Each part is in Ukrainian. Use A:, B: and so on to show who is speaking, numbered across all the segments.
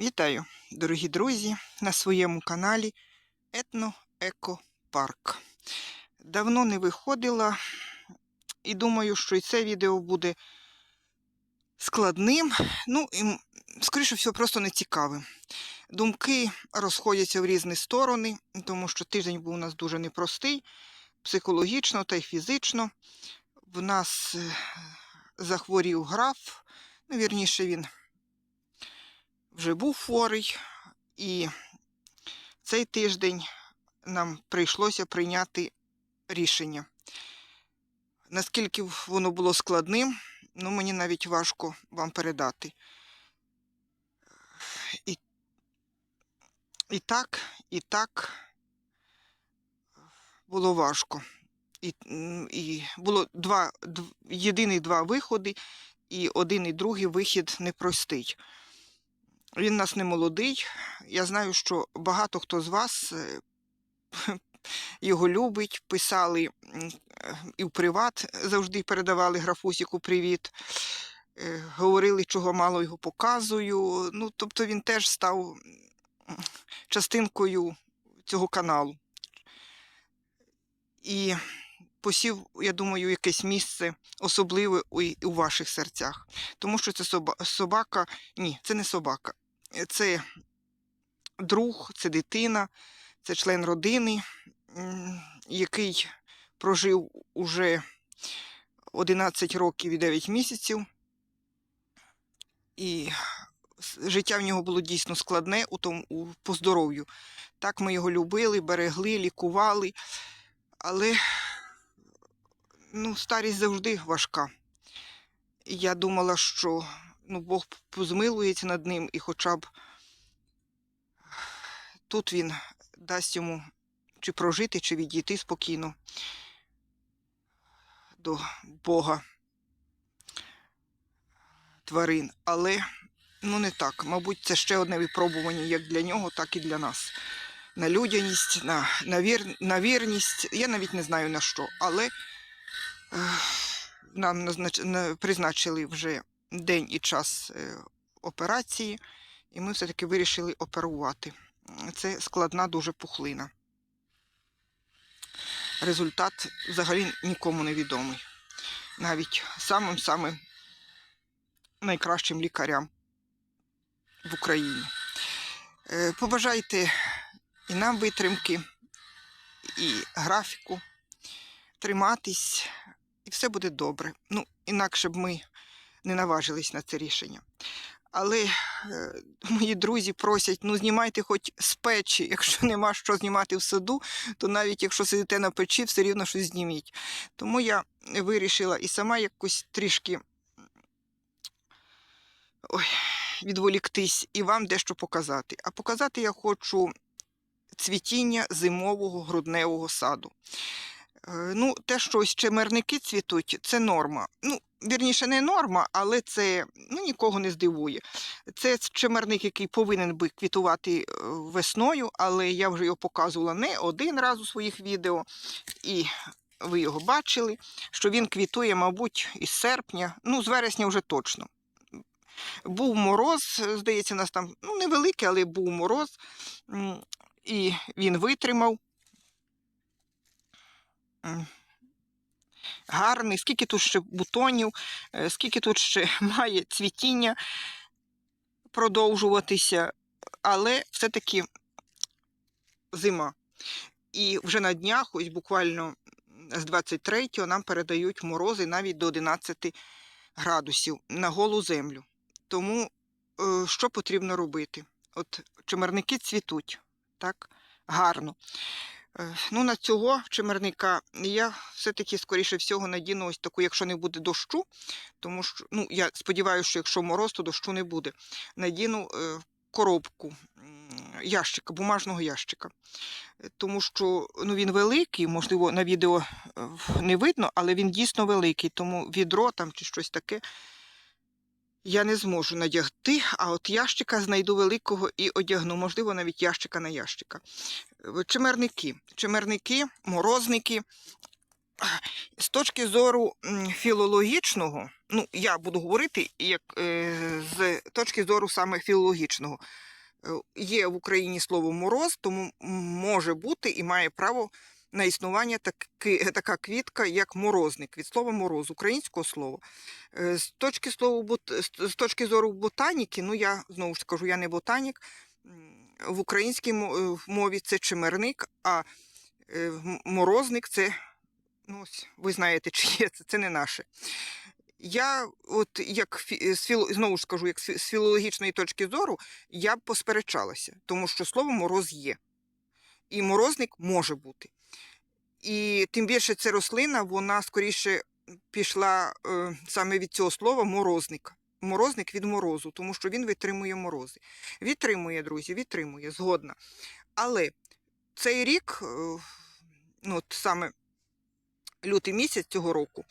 A: Вітаю, дорогі друзі, на своєму каналі Етно-Еко-Парк. Давно не виходила і думаю, що і це відео буде складним, ну і, скоріше всього, просто нецікавим. Думки розходяться в різні сторони, тому що тиждень був у нас дуже непростий, психологічно та й фізично. В нас е, захворів граф, ну, вірніше, він вже був хворий, і цей тиждень нам прийшлося прийняти рішення. Наскільки воно було складним, ну мені навіть важко вам передати. І, і так, і так було важко. І, і було два, дв- єдиний два виходи, і один і другий вихід непростий. Він нас не молодий. Я знаю, що багато хто з вас е, його любить, писали і в приват завжди передавали графусіку привіт. е, Говорили, чого мало його показую. Ну, тобто він теж став частинкою цього каналу. І посів, я думаю, якесь місце особливе у ваших серцях. Тому що це собака, ні, це не собака. Е, Це друг, це дитина, це член родини, який прожив уже 11 років і 9 місяців. І життя в нього було дійсно складне у тому, у, по здоров'ю. Так ми його любили, берегли, лікували, але ну, старість завжди важка. Я думала, що ну, Бог позмилується над ним і хоча б тут він дасть йому чи прожити, чи відійти спокійно до Бога тварин. Але ну не так. Мабуть, це ще одне випробування як для нього, так і для нас. На людяність, на, на, вір, на вірність. Я навіть не знаю на що, але нам назнач... на- призначили вже день і час е, операції, і ми все-таки вирішили оперувати. Це складна дуже пухлина. Результат взагалі нікому не відомий. Навіть самим-самим найкращим лікарям в Україні. Е, Побажайте і нам витримки, і графіку, триматись, і все буде добре. Ну, інакше б ми не наважились на це рішення. Але е, мої друзі просять, ну знімайте хоч з печі, якщо нема що знімати в саду, то навіть якщо сидите на печі, все рівно щось зніміть. Тому я вирішила і сама якось трішки ой, відволіктись і вам дещо показати. А показати я хочу цвітіння зимового грудневого саду. Е, Ну, те, що ось чемерники цвітуть, це норма. Ну, вірніше, не норма, але це ну, нікого не здивує. Це чемерник, який повинен би квітувати е, весною, але я вже його показувала не один раз у своїх відео, і ви його бачили, що він квітує, мабуть, із серпня, ну, з вересня вже точно. Був мороз, здається, у нас там ну, невеликий, але був мороз, і він витримав. Гарний, скільки тут ще бутонів, е, скільки тут ще має цвітіння продовжуватися, але все-таки зима. І вже на днях, ось буквально з 23-го, нам передають морози навіть до 11 градусів на голу землю. Тому е, що потрібно робити? От чимерники цвітуть, так, гарно. Е, Ну, на цього чимерника я все-таки, скоріше всього, надіну ось таку, якщо не буде дощу, тому що, ну, я сподіваюся, що якщо мороз, то дощу не буде. Надіну е, коробку ящика, бумажного ящика. Е, Тому що ну, він великий, можливо, на відео не видно, але він дійсно великий, тому відро там чи щось таке я не зможу надягти, а от ящика знайду великого і одягну, можливо, навіть ящика на ящика. Чимерники. Чимерники, морозники. З точки зору філологічного, ну, я буду говорити як е, з точки зору саме філологічного. Е, Є в Україні слово мороз, тому може бути і має право на існування таки, така квітка, як морозник, від слова мороз, українського слова. Е, З точки, слова, бот- з- точки зору ботаніки, ну я знову ж скажу, я не ботанік. В українській е, мові це чимерник, а е, морозник це, ну, ви знаєте, чи є це, це не наше. Я, от як фі- знову ж скажу, як з філологічної точки зору, я б посперечалася, тому що слово мороз є. І морозник може бути. І тим більше це рослина, вона скоріше пішла е, саме від цього слова морозник. Морозник від морозу, тому що він витримує морози. Відтримує, друзі, відтримує, згодна. Але цей рік, е, ну, от саме лютий місяць цього року,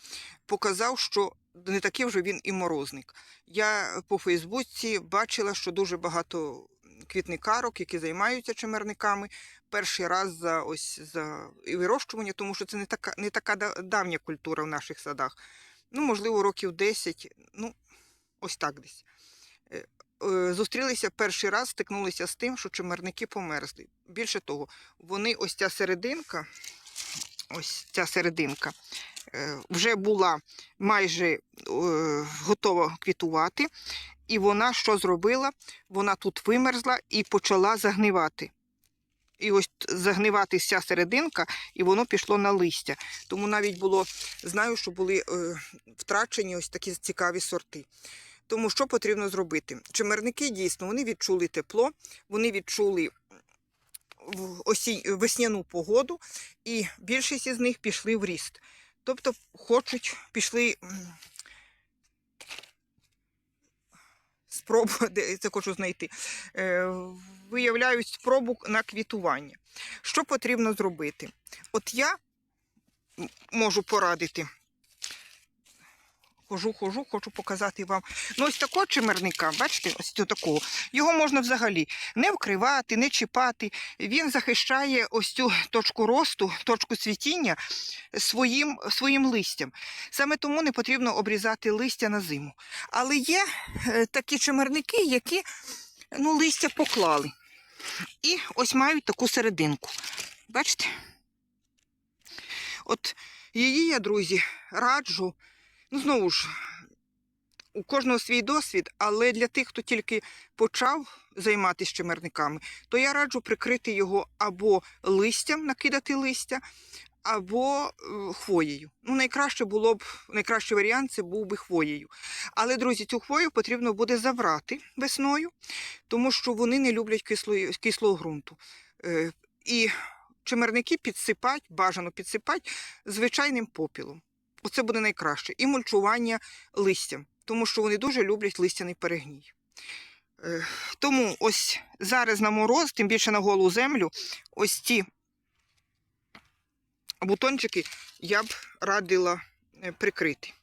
A: показав, що не такий вже він і морозник. Я по Фейсбуці бачила, що дуже багато квітникарок, які займаються чимерниками, перший раз за ось за вирощування, тому що це не така, не така давня культура в наших садах. Ну, можливо, років 10, ну, ось так десь. Е, е, Зустрілися перший раз, стикнулися з тим, що чимерники померзли. Більше того, вони ось ця серединка, ось ця серединка, е, вже була майже готова квітувати, і вона що зробила? Вона тут вимерзла і почала загнивати. І ось загнивати вся серединка, і воно пішло на листя. Тому навіть було, знаю, що були втрачені ось такі цікаві сорти. Тому що потрібно зробити? Чимерники дійсно вони відчули тепло, вони відчули весняну погоду, і більшість із них пішли в ріст. Тобто хочуть, пішли спробу, це хочу знайти, е, виявляють спробу на квітування. Що потрібно зробити? От я можу порадити. Хожу, хожу, хочу показати вам. Ну, ось такого чимерника, бачите, ось такого. Його можна взагалі не вкривати, не чіпати. Він захищає ось цю точку росту, точку цвітіння своїм, своїм листям. Саме тому не потрібно обрізати листя на зиму. Але є е, такі чимерники, які ну, листя поклали. І ось мають таку серединку. Бачите? От її я, друзі, раджу. Ну, знову ж, у кожного свій досвід, але для тих, хто тільки почав займатися чимерниками, то я раджу прикрити його або листям, накидати листя, або е, хвоєю. Ну, найкраще було б, найкращий варіант це був би хвоєю. Але, друзі, цю хвою потрібно буде забрати весною, тому що вони не люблять кислої, кислого ґрунту. Е, і чимерники підсипать, бажано підсипать звичайним попілом. Оце буде найкраще. І мульчування листям, тому що вони дуже люблять листяний перегній. Е, Тому ось зараз на мороз, тим більше на голу землю, ось ці бутончики я б радила е, прикрити.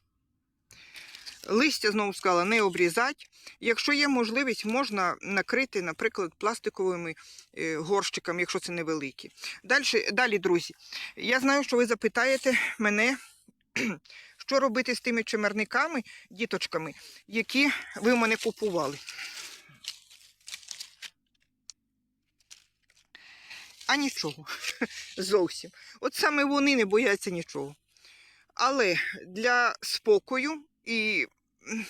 A: Листя, знову сказала, не обрізати. Якщо є можливість, можна накрити, наприклад, пластиковими е, горщиками, якщо це невеликі. Далі, далі, друзі, я знаю, що ви запитаєте мене, що робити з тими чимерниками, діточками, які ви в мене купували. А нічого. Зовсім. От саме вони не бояться нічого. Але для спокою і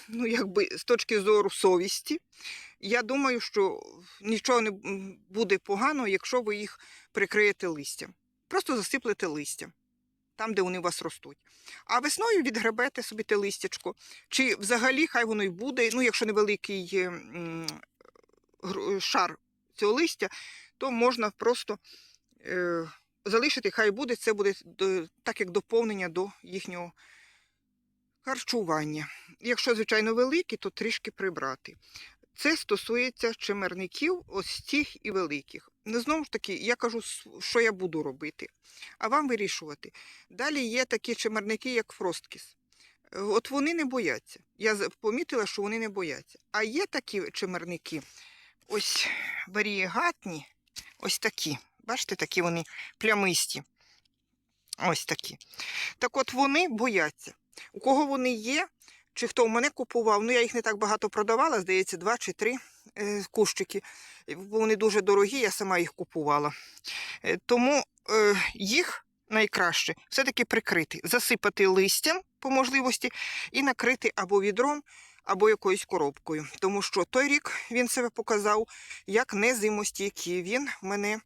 A: ну, якби, з точки зору совісті, я думаю, що нічого не буде погано, якщо ви їх прикриєте листям. Просто засиплете листям там, де вони у вас ростуть. А весною відгребете собі те листячко. Чи взагалі хай воно й буде, ну, якщо невеликий е, м, шар цього листя, то можна просто е, залишити, хай буде, це буде так як доповнення до їхнього харчування. Якщо, звичайно, великі, то трішки прибрати. Це стосується чимерників, ось цих і великих. Ну, знову ж таки, я кажу, що я буду робити, а вам вирішувати. Далі є такі чимерники, як Фросткіс. Е, От вони не бояться. Я помітила, що вони не бояться. А є такі чимерники, ось варієгатні, ось такі. Бачите, такі вони плямисті. Ось такі. Так от вони бояться. У кого вони є, чи хто в мене купував. Ну, я їх не так багато продавала, здається, два чи три кущики. Вони дуже дорогі, я сама їх купувала. Е, тому е, їх найкраще все-таки прикрити, засипати листям по можливості і накрити або відром, або якоюсь коробкою. Тому що той рік він себе показав як незимостійкий. Він в мене е,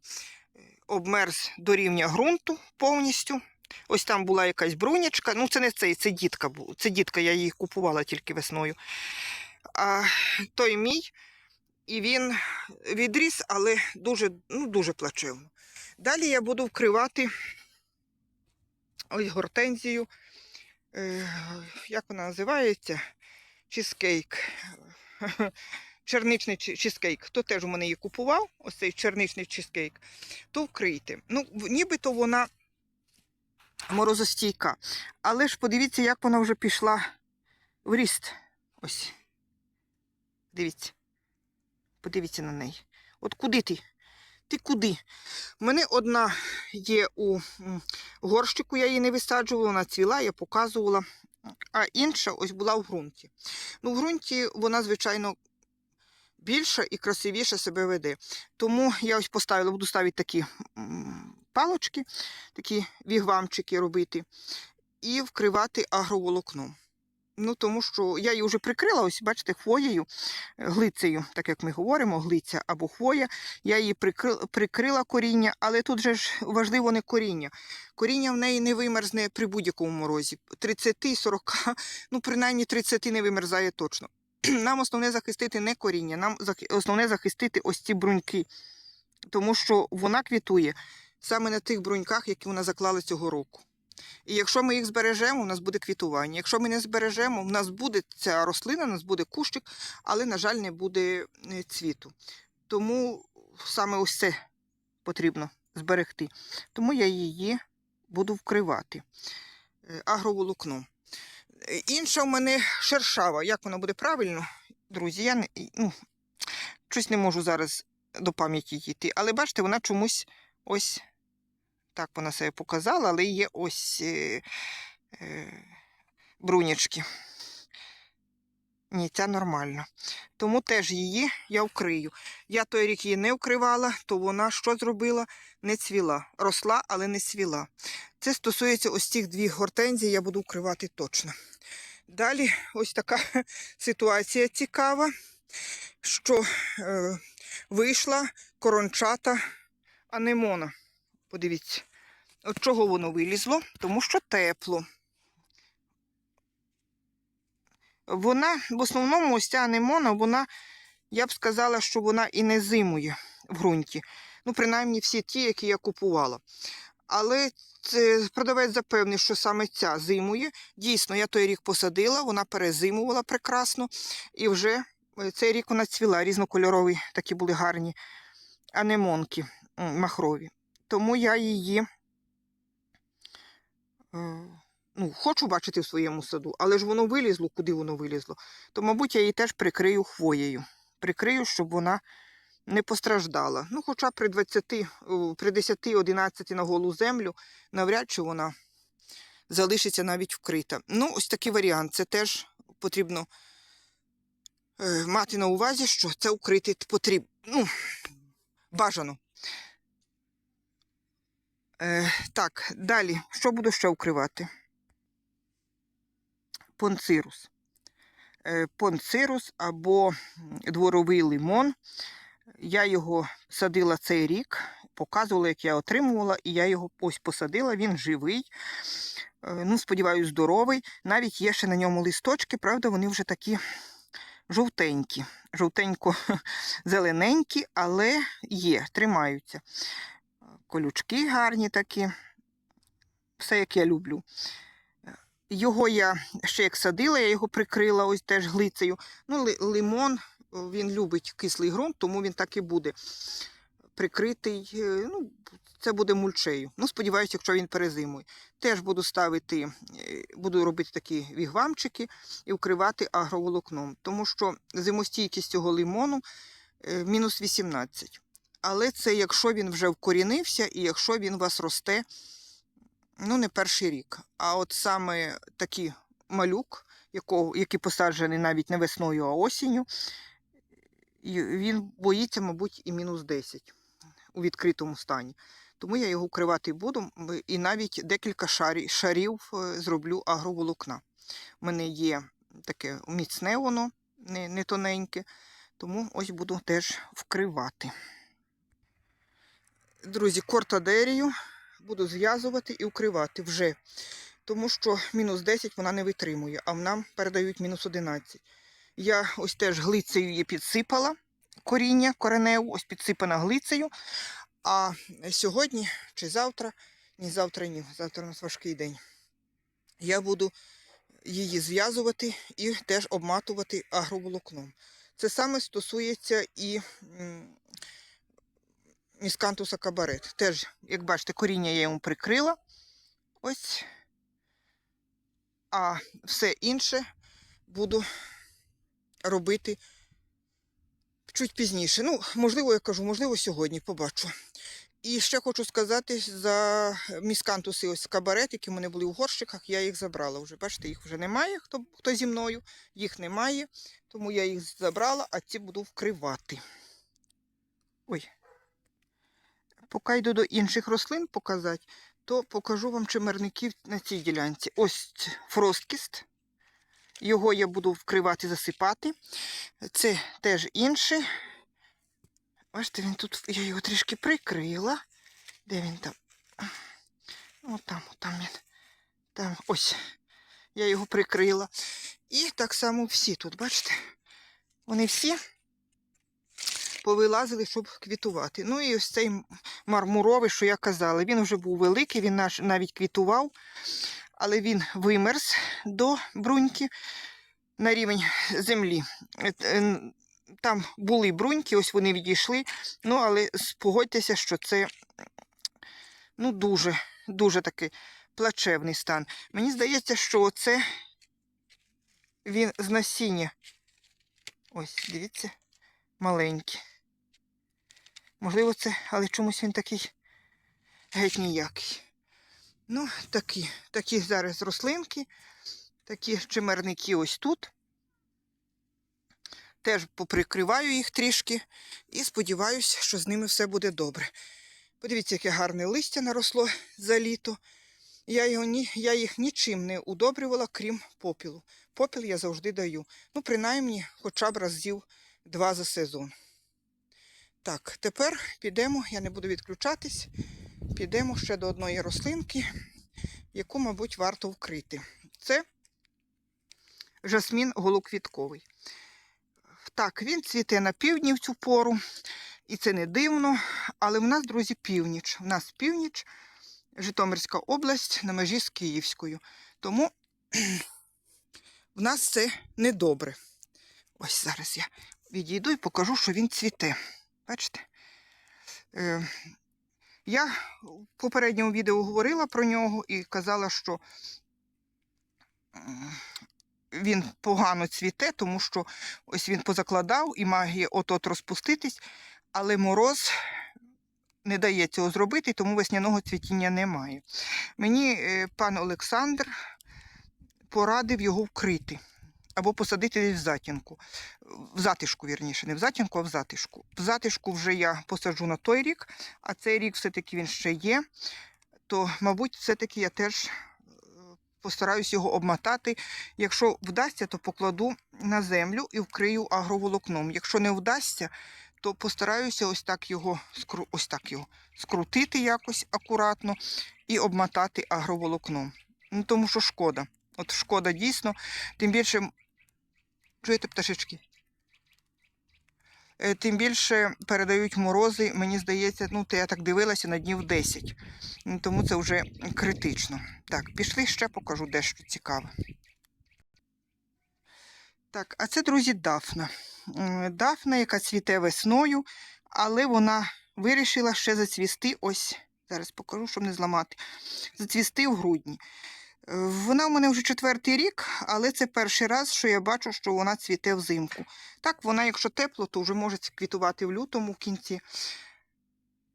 A: обмерз до рівня ґрунту повністю. Ось там була якась брунячка. Ну, це не цей, це дітка. Це дітка, я її купувала тільки весною. А той мій, і він відріс, але дуже, ну, дуже плачевно. Далі я буду вкривати ось гортензію. Е, як вона називається? Чизкейк. Черничний чи- чизкейк. Хто теж у мене її купував, ось цей черничний чизкейк, то вкрийте. Ну, нібито вона морозостійка. Але ж подивіться, як вона вже пішла в ріст. Ось. Дивіться. Подивіться на неї. От куди ти? Ти куди? У мене одна є у горщику, я її не висаджувала, вона цвіла, я показувала. А інша ось була в ґрунті. Ну, в ґрунті вона, звичайно, більша і красивіше себе веде. Тому я ось поставила, буду ставити такі палочки, такі вігвамчики робити, і вкривати агроволокном. Ну, тому що я її вже прикрила, ось бачите, хвоєю, е, глицею, так як ми говоримо, глиця або хвоя. Я її прикрила, прикрила коріння, але тут же ж важливо не коріння. Коріння в неї не вимерзне при будь-якому морозі. 30-40, ну принаймні 30 не вимерзає точно. Нам основне захистити не коріння, нам основне захистити ось ці бруньки, тому що вона квітує саме на тих бруньках, які вона заклала цього року. І якщо ми їх збережемо, у нас буде квітування. Якщо ми не збережемо, у нас буде ця рослина, у нас буде кущик, але, на жаль, не буде е, цвіту. Тому саме ось це потрібно зберегти. Тому я її буду вкривати е, агроволокном. Е, Інша в мене шершава. Як вона буде правильно, друзі, я не, ну, щось не можу зараз до пам'яті дійти. Але бачите, вона чомусь ось так вона себе показала, але є ось е, е, брунячки. Ні, ця нормально. Тому теж її я вкрию. Я той рік її не вкривала, то вона що зробила? Не цвіла. Росла, але не цвіла. Це стосується ось цих дві гортензій, я буду вкривати точно. Далі ось така ситуація цікава, що е, вийшла корончата анемона. Подивіться, от чого воно вилізло? Тому що тепло. Вона, в основному, ось ця анемона, вона, я б сказала, що вона і не зимує в ґрунті. Ну, принаймні, всі ті, які я купувала. Але продавець запевнив, що саме ця зимує. Дійсно, я той рік посадила, вона перезимувала прекрасно. І вже е, цей рік вона цвіла, різнокольорові, такі були гарні анемонки махрові. Тому я її ну, хочу бачити в своєму саду, але ж воно вилізло, куди воно вилізло. То, мабуть, я її теж прикрию хвоєю. Прикрию, щоб вона не постраждала. Ну, хоча при 20, при 10-11 на голу землю, навряд чи вона залишиться навіть вкрита. Ну, ось такий варіант. Це теж потрібно е, мати на увазі, що це укрити потрібно. Ну, бажано. Е, так, далі, що буду ще укривати? Понцирус. Е, понцирус або дворовий лимон. Я його садила цей рік, показувала, як я отримувала, і я його ось посадила, він живий. Е, ну, сподіваюся, здоровий. Навіть є ще на ньому листочки, правда, вони вже такі жовтенькі, жовтенько-зелененькі, але є, тримаються. Колючки гарні такі, все як я люблю. Його я ще як садила, я його прикрила ось теж глицею. Ну, лимон, він любить кислий ґрунт, тому він так і буде прикритий. е, Ну, це буде мульчею. Ну, сподіваюся, якщо він перезимує. Теж буду ставити, е, буду робити такі вігвамчики і вкривати агроволокном, тому що зимостійкість цього лимону е, мінус 18. Але це якщо він вже вкорінився і якщо він у вас росте ну, не перший рік. А от саме такий малюк, якого, який посаджений навіть не весною, а осінню. Він боїться, мабуть, і мінус 10 у відкритому стані. Тому я його укривати буду і навіть декілька шарів, шарів е, зроблю агроволокна. У мене є таке міцне воно, не, не тоненьке, тому ось буду теж вкривати. Друзі, кортадерію буду зв'язувати і укривати вже, тому що мінус 10 вона не витримує, а нам передають мінус 11. Я ось теж глицею її підсипала, коріння кореневу, ось підсипана глицею. А сьогодні чи завтра, ні завтра, ні, завтра у нас важкий день. Я буду її зв'язувати і теж обматувати агроволокном. Це саме стосується і міскантуса кабарет. Теж, як бачите, коріння я йому прикрила. Ось. А все інше буду робити чуть пізніше. Ну, можливо, я кажу, можливо, сьогодні побачу. І ще хочу сказати за міскантуси, ось кабарет, які в мене були в горщиках, я їх забрала вже. Бачите, їх вже немає, хто, хто зі мною, їх немає, тому я їх забрала, а ці буду вкривати. Ой. Поки йду до інших рослин показати, то покажу вам чимерників на цій ділянці. Ось фросткіст. Його я буду вкривати, засипати. Це теж інший. Бачите, він тут, я його трішки прикрила. Де він там? О, там, там він. Там, ось. Я його прикрила. І так само всі тут, бачите? Вони всі повилазили, щоб квітувати. Ну і ось цей мармуровий, що я казала, він вже був великий, він навіть квітував, але він вимерз до бруньки на рівень землі. Е, е, Там були бруньки, ось вони відійшли. Ну, але погодьтеся, що це ну, дуже, дуже такий плачевний стан. Мені здається, що це він з насіння. Ось, дивіться, маленький. Можливо, це, але чомусь він такий геть ніякий. Ну, такі, такі зараз рослинки, такі чимерники ось тут. Теж поприкриваю їх трішки і сподіваюся, що з ними все буде добре. Подивіться, яке гарне листя наросло за літо. Я, його ні, я їх нічим не удобрювала, крім попілу. Попіл я завжди даю. Ну, принаймні, хоча б разів два за сезон. Так, тепер підемо, я не буду відключатись, підемо ще до одної рослинки, яку, мабуть, варто вкрити. Це жасмін голоквітковий. Так, він цвіте на півдні в цю пору, і це не дивно, але в нас, друзі, північ. У нас північ, Житомирська область на межі з Київською. Тому в нас це недобре. Ось зараз я відійду і покажу, що він цвіте. Бачите? Е, я в попередньому відео говорила про нього і казала, що він погано цвіте, тому що ось він позакладав і має от-от розпуститись, але мороз не дає цього зробити, тому весняного цвітіння немає. Мені е, пан Олександр порадив його вкрити або посадити десь в затінку. В затишку, вірніше, не в затінку, а в затишку. В затишку вже я посаджу на той рік, а цей рік все-таки він ще є. То, мабуть, все-таки я теж е, постараюсь його обмотати. Якщо вдасться, то покладу на землю і вкрию агроволокном. Якщо не вдасться, то постараюся ось так його ось так його скрутити якось акуратно і обмотати агроволокном. Ну, тому що шкода. От шкода дійсно, тим більше, чуєте пташечки? Е, Тим більше передають морози, мені здається, ну, то я так дивилася на днів 10. Ну, Тому це вже критично. Так, пішли ще покажу дещо цікаве. Так, а це, друзі, дафна. Дафна, яка цвіте весною, але вона вирішила ще зацвісти. Ось, зараз покажу, щоб не зламати. Зацвісти в грудні. Вона в мене вже четвертий рік, але це перший раз, що я бачу, що вона цвіте взимку. Так, вона, якщо тепло, то вже може квітувати в лютому в кінці.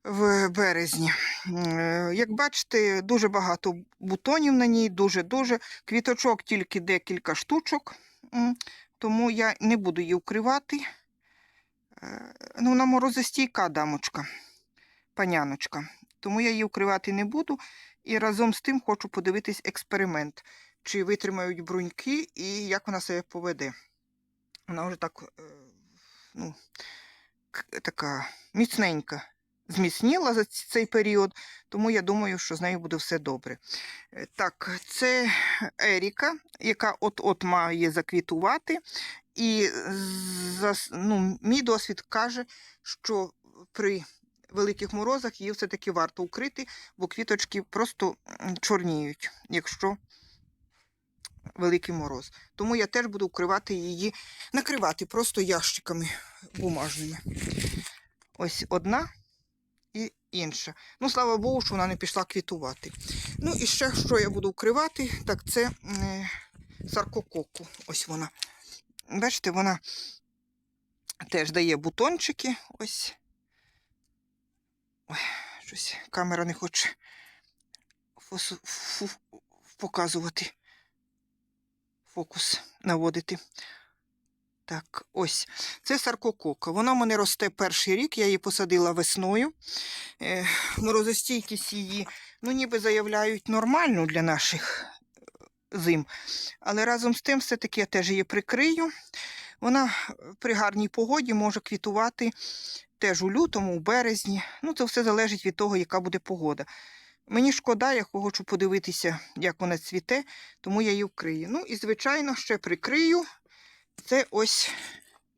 A: в березні. Е, Як бачите, дуже багато бутонів на ній, дуже-дуже. Квіточок тільки декілька штучок, тому я не буду її укривати. Е, Ну, вона морозостійка дамочка, паняночка. Тому я її укривати не буду. І разом з тим хочу подивитись експеримент, чи витримають бруньки і як вона себе поведе. Вона вже так, е, ну, така міцненька зміцніла за цей період, тому я думаю, що з нею буде все добре. Е, Так, це Еріка, яка от-от має заквітувати. І ну, мій досвід каже, що при великих морозах її все-таки варто укрити, бо квіточки просто чорніють, якщо великий мороз. Тому я теж буду укривати її, накривати просто ящиками бумажними. Ось одна і інша. Ну, слава Богу, що вона не пішла квітувати. Ну і ще що я буду укривати, так це е, саркококу. Ось вона. Бачите, вона теж дає бутончики. Ось. Ой, щось камера не хоче фосу- фу- показувати. Фокус наводити. Так, ось. Це саркокока. Вона в мене росте перший рік, я її посадила весною. Е, морозостійкість її, ну, ніби заявляють нормальну для наших е, зим. Але разом з тим, все-таки я теж її прикрию. Вона е, при гарній погоді може квітувати теж у лютому, у березні. Ну, це все залежить від того, яка буде погода. Мені шкода, я хочу подивитися, як вона цвіте, тому я її вкрию. Ну і, звичайно, ще прикрию. Це ось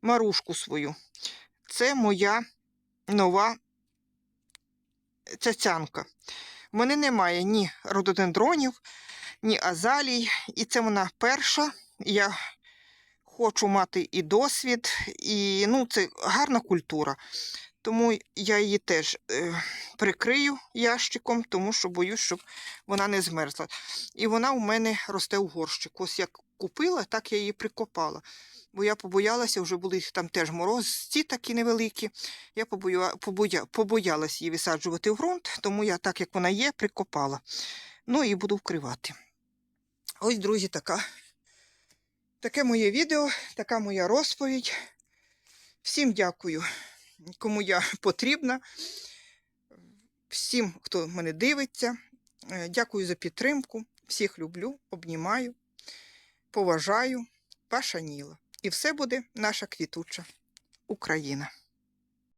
A: марушку свою. Це моя нова цяцянка. В мене немає ні рододендронів, ні азалій. І це вона перша. Я хочу мати і досвід, і ну, це гарна культура. Тому я її теж е, прикрию ящиком, тому що боюсь, щоб вона не змерзла. І вона у мене росте у горщику. Ось як купила, так я її прикопала. Бо я побоялася, вже були там теж морозці такі невеликі. Я побоя, побоя, побоялась її висаджувати в ґрунт, тому я, так як вона є, прикопала. Ну і буду вкривати. Ось, друзі, така. Таке моє відео, така моя розповідь. Всім дякую, кому я потрібна. Всім, хто мене дивиться. Е, Дякую за підтримку. Всіх люблю, обнімаю, поважаю. Ваша Ніла. І все буде наша квітуча Україна.